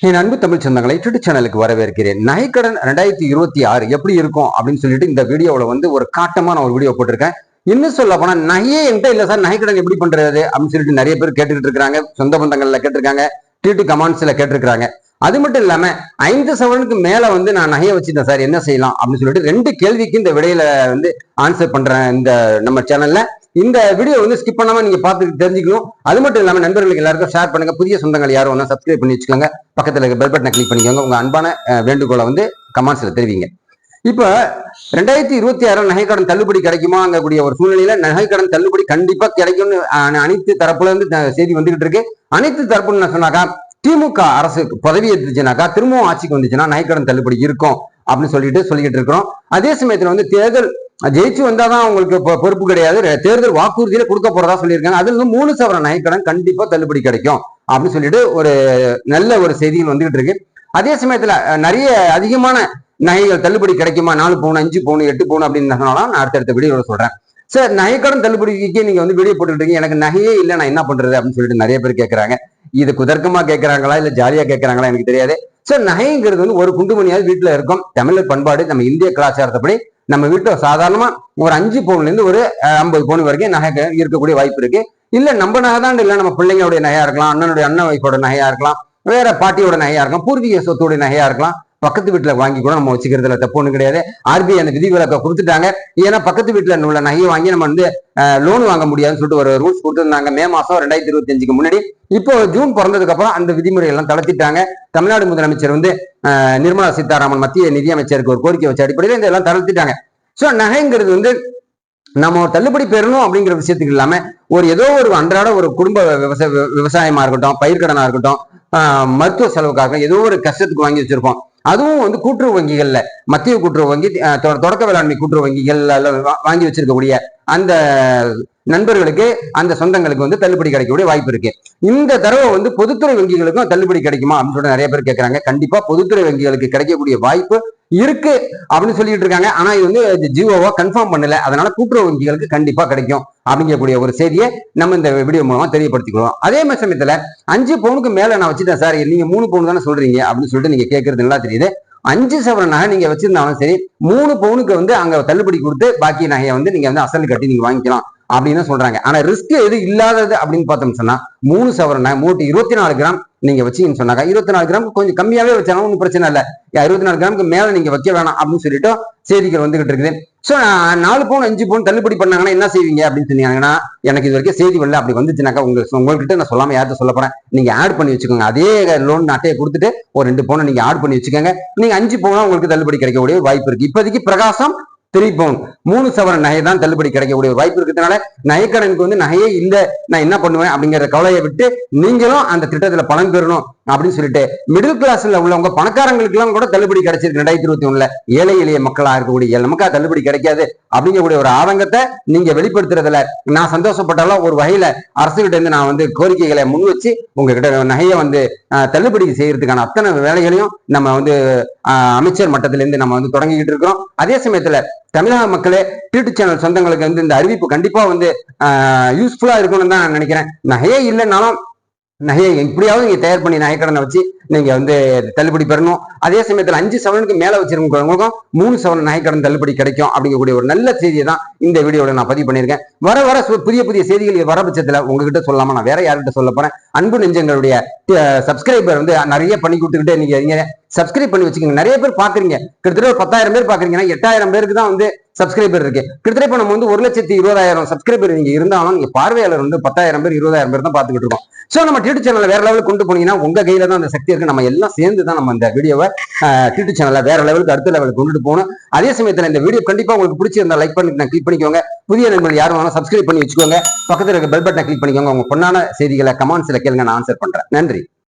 என் அன்பு தமிழ் சொந்தங்களை யூடியூப் சேனலுக்கு வரவேற்கிறேன். நகைக்கடன் ரெண்டாயிரத்தி இருபத்தி ஆறு எப்படி இருக்கும் அப்படின்னு சொல்லிட்டு இந்த வீடியோவில் வந்து ஒரு காட்டமான ஒரு வீடியோ போட்டிருக்கேன். இன்னும் சொல்ல போனா நகையே என்கிட்ட இல்லை சார். நகைக்கடன் எப்படி பண்றது அப்படின்னு சொல்லிட்டு நிறைய பேர் கேட்டுக்கிட்டு இருக்காங்க சொந்த பந்தங்கள்ல கேட்டிருக்காங்க. டிடி கமாண்ட்ஸ்ல கேட்டிருக்காங்க அது மட்டும் இல்லாம ஐந்து சவரனுக்கு மேல வந்து நான் நகையை வச்சிருந்தேன் சார். என்ன செய்யலாம் அப்படின்னு சொல்லிட்டு ரெண்டு கேள்விக்கு இந்த விடையில வந்து ஆன்சர் பண்றேன் இந்த நம்ம சேனல்ல இந்த வீடியோ வந்து ஸ்கிப் பண்ணாம நீங்க பார்த்து தெரிஞ்சுக்கணும். அது மட்டும் இல்லாம நண்பர்களுக்கு எல்லாருக்கும் ஷேர் பண்ணுங்க. புதிய சொந்தங்கள் யாரும் ஒன்றா சப்ஸ்கிரைப் பண்ணி வச்சுக்கோங்க. பக்கத்துல இருக்க பெல் பட்டனை கிளிக் பண்ணிக்கோங்க. உங்க அன்பான வேண்டுகோளை வந்து கமெண்ட்ஸ்ல தெரிவிங்க. இப்போ ரெண்டாயிரத்தி இருபத்தி ஆறு நகைக்கடன் தள்ளுபடி கிடைக்குமாங்கக்கூடிய ஒரு சூழ்நிலையில நகைக்கடன் தள்ளுபடி கண்டிப்பா கிடைக்கும்னு அனைத்து தரப்புல இருந்து செய்தி வந்துகிட்டு இருக்கு. அனைத்து தரப்புன்னு சொன்னாக்கா திமுக அரசு பதவி எடுத்துச்சுனாக்கா திரும்பவும் ஆட்சிக்கு வந்துச்சுன்னா நகைக்கடன் தள்ளுபடி இருக்கும் அப்படின்னு சொல்லிட்டு சொல்லிக்கிட்டு இருக்கிறோம். அதே சமயத்துல வந்து தேர்தல் ஜெயிச்சு வந்தாதான் அவங்களுக்கு பொறுப்பு கிடையாது. தேர்தல் வாக்குறுதியில கொடுக்க போறதா சொல்லியிருக்காங்க. அதுல இருந்து மூணு சவர நகைக்கடன் கண்டிப்பா தள்ளுபடி கிடைக்கும் அப்படின்னு சொல்லிட்டு ஒரு நல்ல ஒரு செய்திகள் வந்துகிட்டு இருக்கு. அதே சமயத்துல நிறைய அதிகமான நகைகள் தள்ளுபடி கிடைக்குமா? நாலு பவுன் அஞ்சு பவுன் எட்டு பவுன் அப்படின்னு சொன்னாலும் நான் அடுத்தடுத்த வீடியோல சொல்றேன். சார் நகைக்கடன் தள்ளுபடிக்கு நீங்க வந்து வீடியோ போட்டுக்கிட்டு இருக்கீங்க. எனக்கு நகையே இல்லை நான் என்ன பண்றது அப்படின்னு சொல்லிட்டு நிறைய பேர் கேட்கறாங்க இது குதர்க்கமா கேட்கறாங்களா இல்ல ஜாலியா கேட்கறாங்களா எனக்கு தெரியாது. சார் நகைங்கிறது வந்து ஒரு குண்டுமணியாவது வீட்டுல இருக்கும். தமிழர் பண்பாடு நம்ம இந்திய கலாச்சாரத்தைப்படி நம்ம வீட்டுல சாதாரணமா ஒரு அஞ்சு பவுன்ல இருந்து ஒரு ஐம்பது பவுன் வரைக்கும் நகை இருக்கக்கூடிய வாய்ப்பு இருக்கு. இல்ல நம்ம நகை தான் இல்ல நம்ம பிள்ளைங்களுடைய நகையா இருக்கலாம் அண்ணனுடைய அண்ணன் வைஃபோட நகையா இருக்கலாம் வேற பாட்டியோட நகையா இருக்கலாம் பூர்வீக சொத்துடைய நகையா இருக்கலாம். பக்கத்து வீட்டுல வாங்கி கூட நம்ம வச்சுக்கிறதுல தப்பு ஒண்ணு கிடையாது. ஆர்பிஐ அந்த விதிவிலக்கை கொடுத்துட்டாங்க. ஏன்னா பக்கத்து வீட்டுல உள்ள நகையை வாங்கி நம்ம வந்து லோன் வாங்க முடியாதுன்னு சொல்லிட்டு ஒரு ரூல்ஸ் கொடுத்துருந்தாங்க. மே மாசம் ரெண்டாயிரத்தி இருபத்தி அஞ்சுக்கு முன்னாடி. இப்போ ஜூன் பிறந்ததுக்கு அப்புறம் அந்த விதிமுறை எல்லாம் தளர்த்திட்டாங்க. தமிழ்நாடு முதலமைச்சர் வந்து நிர்மலா சீதாராமன் மத்திய நிதியமைச்சருக்கு ஒரு கோரிக்கை வச்ச அடிப்படையில் இதெல்லாம் தளர்த்திட்டாங்க. சோ நகைங்கிறது வந்து நம்ம ஒரு தள்ளுபடி பெறணும் அப்படிங்கிற விஷயத்துக்கு இல்லாம ஒரு ஏதோ ஒரு அன்றாட ஒரு குடும்ப விவசாய விவசாயமா இருக்கட்டும் பயிர்கடனா இருக்கட்டும் மருத்துவ செலவுக்காக ஏதோ ஒரு கஷ்டத்துக்கு வாங்கி வச்சிருப்போம் அதுவும் வந்து கூட்டுறவு வங்கிகள்ல மத்திய கூட்டுறவு வங்கி தொடக்க வேளாண்மை கூட்டுறவு வங்கிகள்ல வாங்கி வச்சிருக்கக்கூடிய அந்த நண்பர்களுக்கு அந்த சொந்தங்களுக்கு வந்து தள்ளுபடி கிடைக்கக்கூடிய வாய்ப்பு இருக்கு. இந்த தடவை வந்து பொதுத்துறை வங்கிகளுக்கும் தள்ளுபடி கிடைக்குமா அப்படின்னு சொல்லிட்டு நிறைய பேர் கேட்கறாங்க கண்டிப்பா பொதுத்துறை வங்கிகளுக்கு கிடைக்கக்கூடிய வாய்ப்பு இருக்கு அப்படின்னு சொல்லிட்டு இருக்காங்க. ஆனா இது வந்து ஜியோவா கன்ஃபார்ம் பண்ணல. அதனால கூட்டுறவு வங்கிகளுக்கு கண்டிப்பா கிடைக்கும். அப்படிங்கக்கூடிய ஒரு செய்தியை நம்ம இந்த வீடியோ மூலமா தெரியப்படுத்திக்கிறோம். அதே மாதிரி சமயத்துல அஞ்சு பவுனுக்கு மேல நான் வச்சுட்டேன் சார். நீங்க மூணு பவுன் தானே சொல்றீங்க அப்படின்னு சொல்லிட்டு நீங்க கேட்கறது நல்லா தெரியுது. அஞ்சு சவரன் நகை நீங்க வச்சிருந்தாலும் சரி மூணு பவுனுக்கு வந்து அங்க தள்ளுபடி கொடுத்து பாக்கி நகையை வந்து நீங்க வந்து அசல் கட்டி நீங்க வாங்கிக்கலாம் அப்படின்னு சொல்றாங்க. ஆனா ரிஸ்க் எது இல்லாதது அப்படின்னு பார்த்தோம்னு சொன்னா மூணு சவர நகை மூட்டு இருபத்தி நாலு கிராம் நீங்க வச்சீங்கன்னு சொன்னாக்கா இருபத்தி நாலு கிராம் கொஞ்சம் கம்மியாவே வச்சாலும் ஒன்றும் பிரச்சனை இல்லை. இருபத்தி நாலு கிராமுக்கு மேல நீங்க வைக்க வேணாம் அப்படின்னு சொல்லிட்டு செய்திகள் வந்துகிட்டு இருக்குது. ஸோ நாலு பவுன் அஞ்சு பவுன் தள்ளுபடி பண்ணாங்கன்னா என்ன செய்வீங்க அப்படின்னு சொன்னீங்கன்னா எனக்கு இது வரைக்கும் செய்தி வரல. அப்படி வந்துச்சுனாக்கா உங்க உங்கள்கிட்ட நான் சொல்லாம யார்கிட்ட சொல்ல போறேன்? நீங்க ஆட் பண்ணி வச்சுக்கோங்க. அதே லோன் அட்டையை கொடுத்துட்டு ஒரு ரெண்டு பவுனை நீங்க ஆட் பண்ணி வச்சுக்கோங்க. நீங்க அஞ்சு பவுனா உங்களுக்கு தள்ளுபடி கிடைக்கக்கூடிய ஒரு வாய்ப்பு இருக்கு. இப்போதைக்கு பிரகாசம் த்ரீ பவுன். மூணு சவரன் நகை தான் தள்ளுபடி கிடைக்கக்கூடிய ஒரு வாய்ப்பு இருக்கிறதுனால நகைக்கடனுக்கு வந்து நகையே இல்லை. நான் என்ன பண்ணுவேன் அப்படிங்கிற கவலையை விட்டு நீங்களும் அந்த திட்டத்தில் பலன் பெறணும். அப்படின்னு சொல்லிட்டு மிடில் கிளாஸ்ல உள்ளவங்க பணக்காரங்களுக்கு எல்லாம் கூட தள்ளுபடி கிடைச்சிருக்கு. ரெண்டாயிரத்தி இருபத்தி ஒண்ணுல ஏழை எளிய மக்களா இருக்கக்கூடிய நமக்கா தள்ளுபடி கிடைக்காது அப்படிங்கக்கூடிய ஒரு ஆதங்கத்தை நீங்க வெளிப்படுத்துறதுல நான் சந்தோஷப்பட்டாலும் ஒரு வகையில அரசுகிட்ட இருந்து நான் வந்து கோரிக்கைகளை முன் வச்சு உங்ககிட்ட நகையை வந்து தள்ளுபடி செய்யறதுக்கான அத்தனை வேலைகளையும் நம்ம வந்து அமைச்சர் மட்டத்திலிருந்து நம்ம வந்து தொடங்கிக்கிட்டு இருக்கிறோம். அதே சமயத்துல தமிழக மக்களே யூடியூப் சேனல் சொந்தங்களுக்கு வந்து இந்த அறிவிப்பு கண்டிப்பா வந்து யூஸ்ஃபுல்லா இருக்கணும்னு தான் நான் நினைக்கிறேன். நகையே இல்லைன்னாலும் நகையை எப்படியாவது நீங்க தயார் பண்ணி நகைக்கடனை வச்சு நீங்க வந்து தள்ளுபடி பெறணும். அதே சமயத்தில் அஞ்சு சவரனுக்கு மேல வச்சிருக்கவங்களுக்கும் மூணு சவரன் நகைக்கடன் தள்ளுபடி கிடைக்கும் அப்படிங்கக்கூடிய ஒரு நல்ல செய்தியை தான் இந்த வீடியோவில் நான் பதிவு பண்ணியிருக்கேன். வர வர புதிய புதிய செய்திகள் வர பட்சத்துல உங்ககிட்ட சொல்லாம நான் வேற யார்கிட்ட சொல்ல போறேன். அன்பு நெஞ்சங்களுடைய சப்ஸ்கிரைபர் வந்து நிறைய பண்ணி கொடுத்துக்கிட்டே நீங்க சப்ஸ்கிரைப் பண்ணி வச்சுக்கோங்க. நிறைய பேர் பாக்குறீங்க. கிட்டத்தட்ட ஒரு பத்தாயிரம் பேர் பாக்குறீங்கன்னா எட்டாயிரம் பேருக்கு தான் வந்து சப்ஸ்கிரைபர் இருக்கு. கிட்டத்தட்ட இப்ப நம்ம வந்து ஒரு லட்சத்தி இருபதாயிரம் சப்ஸ்கிரைபர் நீங்க இருந்தாலும் நீங்க பார்வையாளர் வந்து பத்தாயிரம் பேர் இருபதாயிரம் பேர் தான் பாத்துக்கிட்டு இருக்கோம். சோ நம்ம டியூட் சேனல் வேற லெவலுக்கு கொண்டு போனீங்கன்னா உங்க கையில தான் அந்த சக்தி இருக்கு. நம்ம எல்லாம் சேர்ந்து தான் நம்ம இந்த வீடியோவை டியூட் சேனல்ல வேற லெவலுக்கு அடுத்த லெவலுக்கு கொண்டுட்டு போகணும். அதே சமயத்துல இந்த வீடியோ கண்டிப்பா உங்களுக்கு பிடிச்சிருந்தா லைக் பண்ணி கிளிக் பண்ணிக்கோங்க. புதிய நண்பர்கள் யாரும் வேணாலும் சப்ஸ்கிரைப் பண்ணி வச்சுக்கோங்க. பக்கத்துல இருக்க பெல் பட்டனை கிளிக் பண்ணிக்கோங்க. உங்க பொண்ணான செய்திகளை கமெண்ட்ஸில் கேளுங்க. நான் ஆன்சர் பண்றேன். நன்றி.